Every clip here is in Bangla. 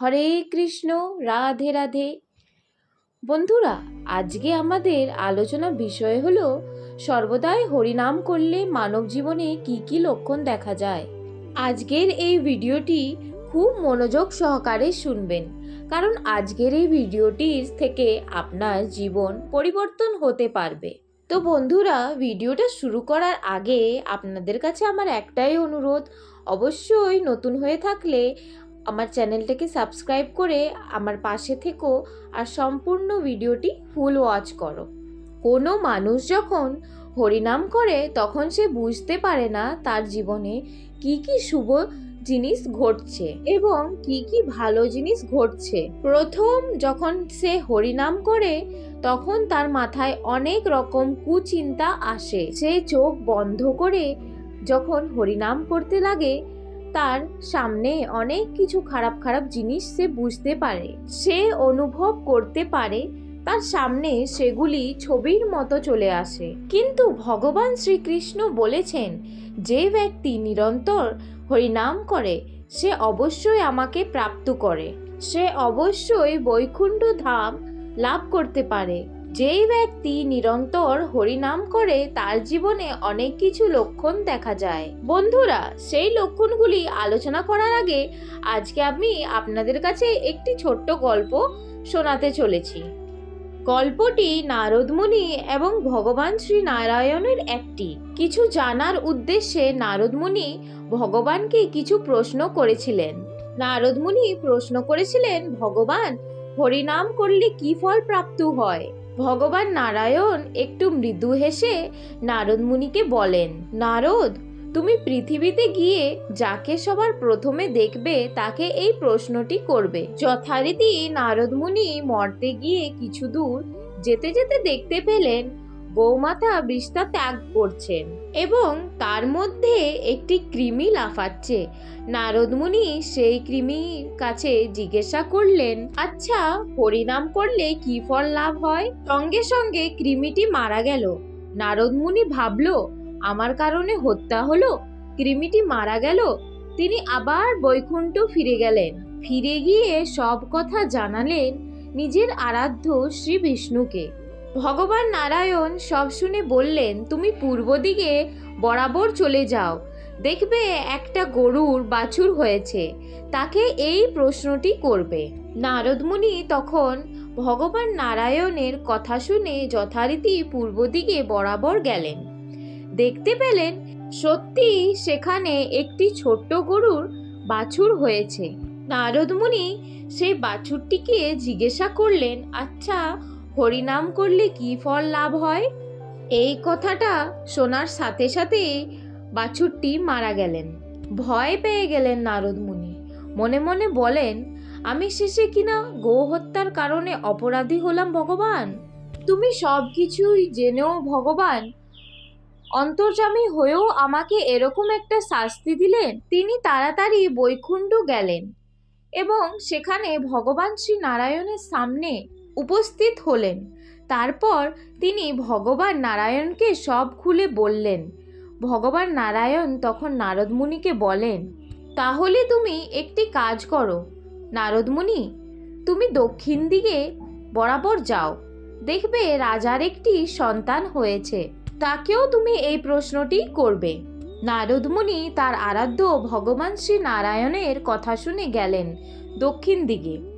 হরে কৃষ্ণ, রাধে রাধে। বন্ধুরা, আজকে আমাদের আলোচনা বিষয় হলো, সর্বদাই হরিনাম করলে মানব জীবনে কি কি লক্ষণ দেখা যায়। আজকের এই ভিডিওটি খুব মনোযোগ সহকারে শুনবেন, কারণ আজকের এই ভিডিওটির থেকে আপনার জীবন পরিবর্তন হতে পারবে। তো বন্ধুরা, ভিডিওটা শুরু করার আগে আপনাদের কাছে আমার একটাই অনুরোধ, অবশ্যই নতুন হয়ে থাকলে আমার চ্যানেলটাকে সাবস্ক্রাইব করে আমার পাশে থেকো আর সম্পূর্ণ ভিডিওটি ফুল ওয়াচ করো। কোনো মানুষ যখন হরিনাম করে, তখন সে বুঝতে পারে না তার জীবনে কি কি শুভ জিনিস ঘটছে এবং কি কি ভালো জিনিস ঘটছে। প্রথম যখন সে হরিনাম করে, তখন তার মাথায় অনেক রকম কুচিন্তা আসে। সে চোখ বন্ধ করে যখন হরিনাম করতে লাগে তার সামনে অনেক কিছু খারাপ খারাপ জিনিস সে বুঝতে পারে, সে অনুভব করতে পারে, তার সামনে সেগুলি ছবির মতো চলে আসে। কিন্তু ভগবান শ্রীকৃষ্ণ বলেছেন, যে ব্যক্তি নিরন্তর হরিনাম করে, সে অবশ্যই আমাকে প্রাপ্ত করে। সে অবশ্যই বৈকুণ্ঠ ধাম লাভ করতে পারে। যেই ব্যক্তি নিরন্তর হরিনাম করে তার জীবনে অনেক কিছু লক্ষণ দেখা যায়। বন্ধুরা, সেই লক্ষণগুলি আলোচনা করার আগে আজকে আমি আপনাদের কাছে একটি ছোট্ট গল্প শোনাতে চলেছি। গল্পটি নারদমুনি এবং ভগবান শ্রী নারায়ণের একটি। কিছু জানার উদ্দেশ্যে নারদমুনি ভগবানকে কিছু প্রশ্ন করেছিলেন। নারদমুনি প্রশ্ন করেছিলেন, ভগবান, হরিনাম করলে কি ফল প্রাপ্ত হয়? ভগবান নারায়ণ একটু মৃদু হেসে নারদ মুনিকে বলেন, নারদ, তুমি পৃথিবীতে গিয়ে যাকে সবার প্রথমে দেখবে তাকে এই প্রশ্নটি করবে। যথারীতি নারদ মুনি মর্তে গিয়ে কিছু দূর যেতে যেতে দেখতে পেলেন গৌমাতা বিষ্ঠা ত্যাগ করছেন এবং তার মধ্যে একটি কৃমি লাফাচ্ছে। নারদমুনি সেই কৃমির কাছে জিজ্ঞাসা করলেন আচ্ছা পরিণাম করলে কি ফল লাভ হয়? সঙ্গে সঙ্গে কৃমিটি মারা গেল। নারদমুনি ভাবল, আমার কারণে হত্যা হলো? কৃমিটি মারা গেল। তিনি আবার বৈকুণ্ঠ ফিরে গেলেন। ফিরে গিয়ে সব কথা জানালেন নিজের আরাধ্য শ্রী বিষ্ণুকে ভগবান নারায়ণ সব শুনে বললেন, তুমি পূর্ব দিকে বরাবর চলে যাও। দেখবে একটা গরুর বাছুর হয়েছে। তাকে এই প্রশ্নটি করবে। নারদমুনি তখন ভগবান নারায়ণের কথা শুনে যথারীতি পূর্ব দিকে বরাবর গেলেন। দেখতে পেলেন, সত্যি সেখানে একটি ছোট্ট গরুর বাছুর হয়েছে। নারদমুনি সেই বাছুরটিকে জিজ্ঞাসা করলেন আচ্ছা হরিনাম করলে কি ফল লাভ হয়? এই কথাটা শোনার সাথে সাথে বাছুরটি মারা গেলেন। ভয় পেয়ে গেলেন নারদ মুনি। মনে মনে বলেন, আমি শেষে কিনা গো হত্যার কারণে অপরাধী হলাম ভগবান? তুমি সব কিছুই জেনেও ভগবান, অন্তর্জামী হয়েও আমাকে এরকম একটা শাস্তি দিলেন? তিনি তাড়াতাড়ি বৈকুণ্ঠ গেলেন এবং সেখানে ভগবান শ্রী নারায়ণের সামনে উপস্থিত হলেন। তারপর তিনি ভগবান নারায়ণকে সব খুলে বললেন। ভগবান নারায়ণ তখন নারদমুনিকে বলেন, তাহলে তুমি একটি কাজ করো। নারদমুনি, তুমি দক্ষিণ দিকে বরাবর যাও। দেখবে রাজার একটি সন্তান হয়েছে। তাকেও তুমি এই প্রশ্নটি করবে। নারদমুনি তার আরাধ্য ভগবান শ্রী নারায়ণের কথা শুনে গেলেন দক্ষিণ দিকে।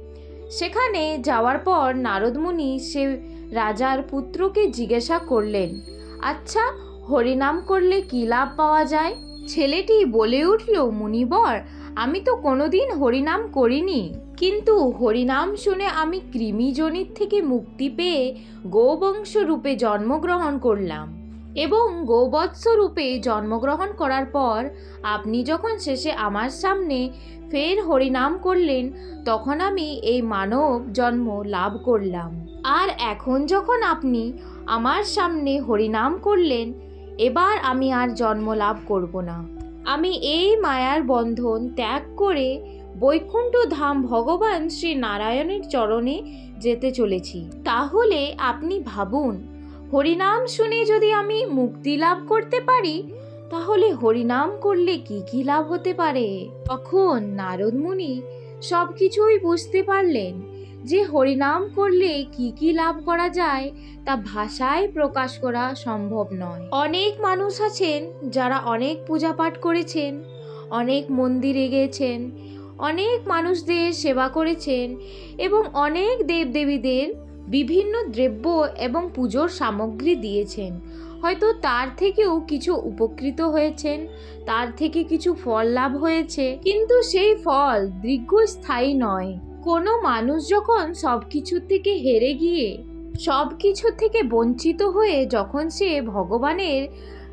সেখানে যাওয়ার পর নারদমুনি সে রাজার পুত্রকে জিজ্ঞাসা করলেন আচ্ছা হরিনাম করলে কী লাভ পাওয়া যায়? ছেলেটি বলে উঠল, মুনিবর, আমি তো কোনোদিন হরিনাম করিনি। কিন্তু হরিনাম শুনে আমি কৃমিজনিত থেকে মুক্তি পেয়ে গোবংশ রূপে জন্মগ্রহণ করলাম। এবং গোবৎস রূপে জন্মগ্রহণ করার পর আপনি যখন শেষে আমার সামনে ফের হরিনাম করলেন, তখন আমি এই মানব জন্ম লাভ করলাম। আর এখন যখন আপনি আমার সামনে হরিনাম করলেন, এবার আমি আর জন্ম লাভ করব না। আমি এই মায়ার বন্ধন ত্যাগ করে বৈকুণ্ঠ ধাম ভগবান শ্রী নারায়ণের চরণে যেতে চলেছি। তাহলে আপনি ভাবুন হরিনাম শুনে যদি আমি মুক্তি লাভ করতে পারি, তাহলে হরিনাম করলে কি কি লাভ হতে পারে? তখন নারদ মুনি সব কিছুই বুঝতে পারলেন যে হরিনাম করলে কি কি লাভ করা যায় তা ভাষায় প্রকাশ করা সম্ভব নয়। অনেক মানুষ আছেন যারা অনেক পূজা পাঠ করেছেন, অনেক মন্দিরে গেছেন, অনেক মানুষদের সেবা করেছেন এবং অনেক দেবদেবীদের বিভিন্ন দ্রব্য এবং পুজোর সামগ্রী দিয়েছেন। হয়তো তার থেকেও কিছু উপকৃত হয়েছেন, তার থেকে কিছু ফল লাভ হয়েছে। কিন্তু সেই ফল দীর্ঘস্থায়ী নয়। কোনো মানুষ যখন সব কিছুর থেকে হেরে গিয়ে সব কিছু থেকে বঞ্চিত হয়ে যখন সে ভগবানের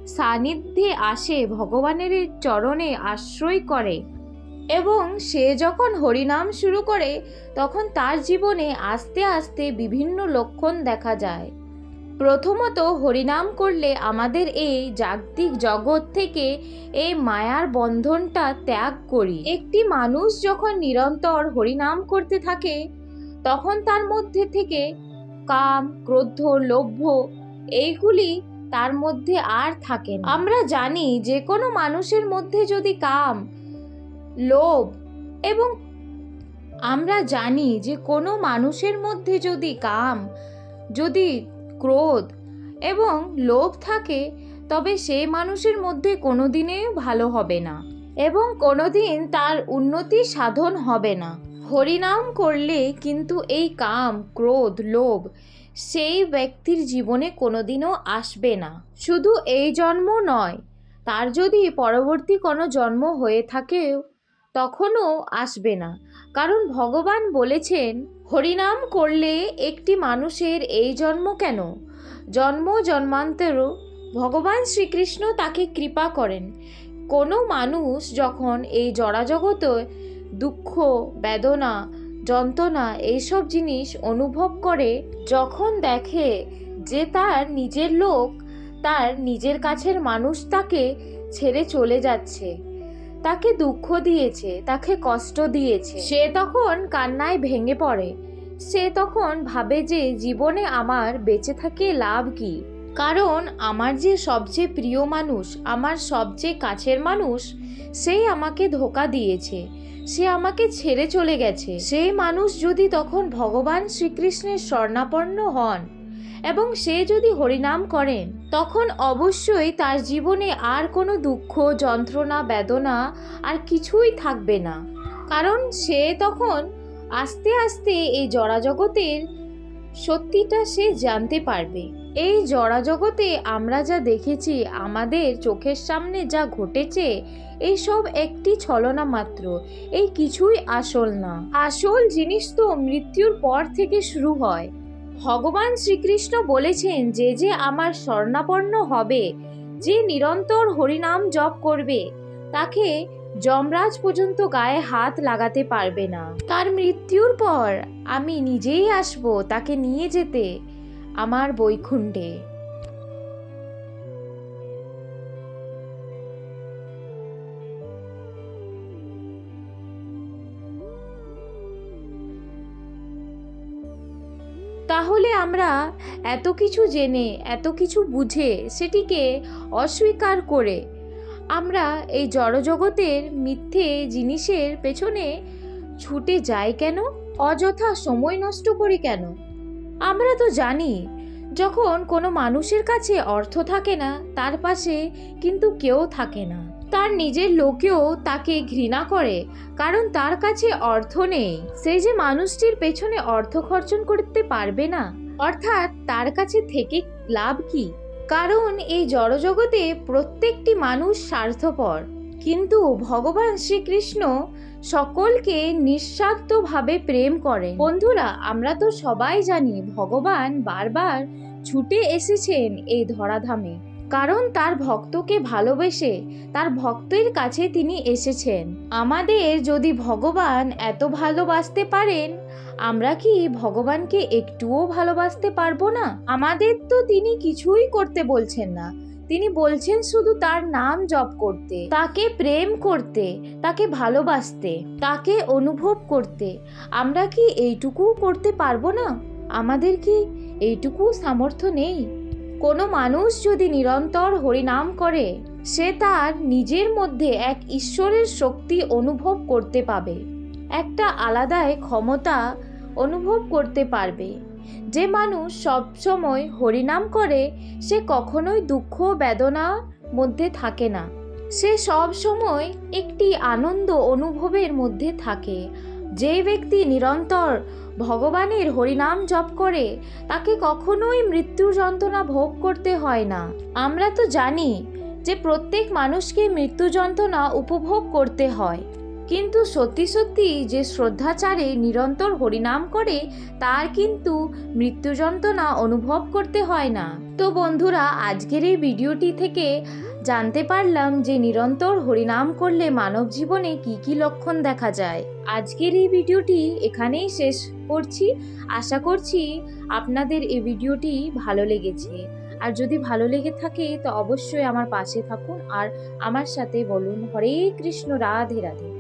সান্নিধ্যে আসে, ভগবানের চরণে আশ্রয় করে এবং সে যখন হরিনাম শুরু করে, তখন তার জীবনে আস্তে আস্তে বিভিন্ন লক্ষণ দেখা যায়। প্রথমত, হরিনাম করলে আমাদের এই জাগতিক জগৎ থেকে এই মায়ার বন্ধনটা ত্যাগ করি। একটি মানুষ যখন নিরন্তর হরিনাম করতে থাকে, তখন তার মধ্যে থেকে কাম, ক্রোধ লোভ্য এইগুলি তার মধ্যে আর থাকে না। আমরা জানি যে কোনো মানুষের মধ্যে যদি কাম লোভ এবং আমরা জানি যে কোনো মানুষের মধ্যে যদি কাম, যদি ক্রোধ এবং লোভ থাকে, তবে সেই মানুষের মধ্যে কোনোদিনেও ভালো হবে না এবং কোনো দিন তার উন্নতি সাধন হবে না। হরিনাম করলে কিন্তু এই কাম, ক্রোধ, লোভ সেই ব্যক্তির জীবনে কোনোদিনও আসবে না। শুধু এই জন্ম নয়, তার যদি পরবর্তী কোনো জন্ম হয়ে থাকেও তখনও আসবে না। কারণ ভগবান বলেছেন, হরিনাম করলে একটি মানুষের এই জন্ম কেন? জন্ম জন্মান্তরও ভগবান শ্রীকৃষ্ণ তাকে কৃপা করেন। কোনো মানুষ যখন এই জড়াজগতে দুঃখ, বেদনা, যন্ত্রণা এইসব জিনিস অনুভব করে, যখন দেখে যে তার নিজের লোক তার নিজের কাছের মানুষ তাকে ছেড়ে চলে যাচ্ছে। তাকে দুঃখ দিয়েছে, তাকে কষ্ট দিয়েছে। সে তখন কান্নায় ভেঙে পড়ে। সে তখন ভাবে যে জীবনে আমার বেঁচে থাকে লাভ কি। কারণ আমার যে সবচেয়ে প্রিয় মানুষ, আমার সবচেয়ে কাছের মানুষ, সেই আমাকে ধোকা দিয়েছে। সে আমাকে ছেড়ে চলে গেছে। সেই মানুষ যদি তখন ভগবান শ্রীকৃষ্ণের স্বর্ণাপন্ন হন এবং সে যদি হরিনাম করেন তখন অবশ্যই তার জীবনে আর কোনো দুঃখ, যন্ত্রণা, বেদনা আর কিছুই থাকবে না। কারণ সে তখন আস্তে আস্তে এই জড়াজগতের সত্যিটা সে জানতে পারবে। এই জড়াজগতে আমরা যা দেখেছি, আমাদের চোখের সামনে যা ঘটেছে, এই সব একটি ছলনা মাত্র, এই কিছুই আসল না। আসল জিনিস তো মৃত্যুর পর থেকে শুরু হয়। ভগবান শ্রীকৃষ্ণ বলেছেন, যে যে আমার স্বর্ণাপন্ন হবে, যে নিরন্তর হরিনাম জপ করবে, তাকে যমরাজ পর্যন্ত গায়ে হাত লাগাতে পারবে না। তার মৃত্যুর পর আমি নিজেই আসব তাকে নিয়ে যেতে আমার বৈকুণ্ঠে। আমরা এত কিছু জেনে, এত কিছু বুঝে সেটিকে অস্বীকার করে আমরা এই জড়জগতের মিথ্যে জিনিসের পেছনে ছুটে যাই কেন? অযথা সময় নষ্ট করি কেন? আমরা তো জানি, যখন কোনো মানুষের কাছে অর্থ থাকে না, তার পাশে কিন্তু কেউ থাকে না। তার নিজের লোকেও তাকে ঘৃণা করে, কারণ তার কাছে অর্থ নেই। সে যে মানুষটির পেছনে অর্থ খরচন করতে পারবে না অর্থাৎ তার কাছে থেকে লাভ কি? কারণ এই জড়জগতে প্রত্যেকটি মানুষ স্বার্থপর। কিন্তু ভগবান শ্রীকৃষ্ণ সকলকে নিঃস্বার্থভাবে প্রেম করেন। বন্ধুরা, আমরা তো সবাই জানি ভগবান বারবার ছুটে এসেছেন এই ধরাধামে। কারণ তার ভক্তকে ভালোবেসে তার ভক্তের কাছে তিনি এসেছেন। আমাদের যদি ভগবান এত ভালোবাসতে পারেন, আমরা কি ভগবানকে একটুও ভালোবাসতে পারব না? আমাদের তো তিনি কিছুই করতে বলছেন না। তিনি বলছেন শুধু তার নাম জপ করতে, তাকে প্রেম করতে, তাকে ভালোবাসতে, তাকে অনুভব করতে। আমরা কি এইটুকু করতে পারব না? আমাদের কি এইটুকু সামর্থ্য নেই? কোনো মানুষ যদি নিরন্তর হরিনাম করে, সে তার নিজের মধ্যে এক ঈশ্বরের শক্তি অনুভব করতে পাবে। একটা আলাদাই ক্ষমতা অনুভব করতে পারবে। যে মানুষ সবসময় হরিনাম করে, সে কখনোই দুঃখ বেদনার মধ্যে থাকে না। সে সব সময় একটি আনন্দ অনুভবের মধ্যে থাকে। যে ব্যক্তি নিরন্তর ভগবানের হরিনাম জপ করে, তাকে কখনোই মৃত্যুর যন্ত্রণা ভোগ করতে হয় না। আমরা তো জানি যে প্রত্যেক মানুষকে মৃত্যু যন্ত্রণা উপভোগ করতে হয়। কিন্তু সত্যি সত্যি যে শ্রদ্ধাচারে নিরন্তর হরিনাম করে, তার কিন্তু মৃত্যু যন্ত্রণা অনুভব করতে হয় না। তো বন্ধুরা, আজকের এই ভিডিওটি থেকে জানতে পারলাম যে নিরন্তর হরিনাম করলে মানব জীবনে কি কি লক্ষণ দেখা যায়। আজকের এই ভিডিওটি এখানেই শেষ করছি। আশা করছি আপনাদের এই ভিডিওটি ভালো লেগেছে। আর যদি ভালো লেগে থাকে, তো অবশ্যই আমার পাশে থাকুন। আর আমার সাথে বলুন, হরে কৃষ্ণ, রাধে রাধে।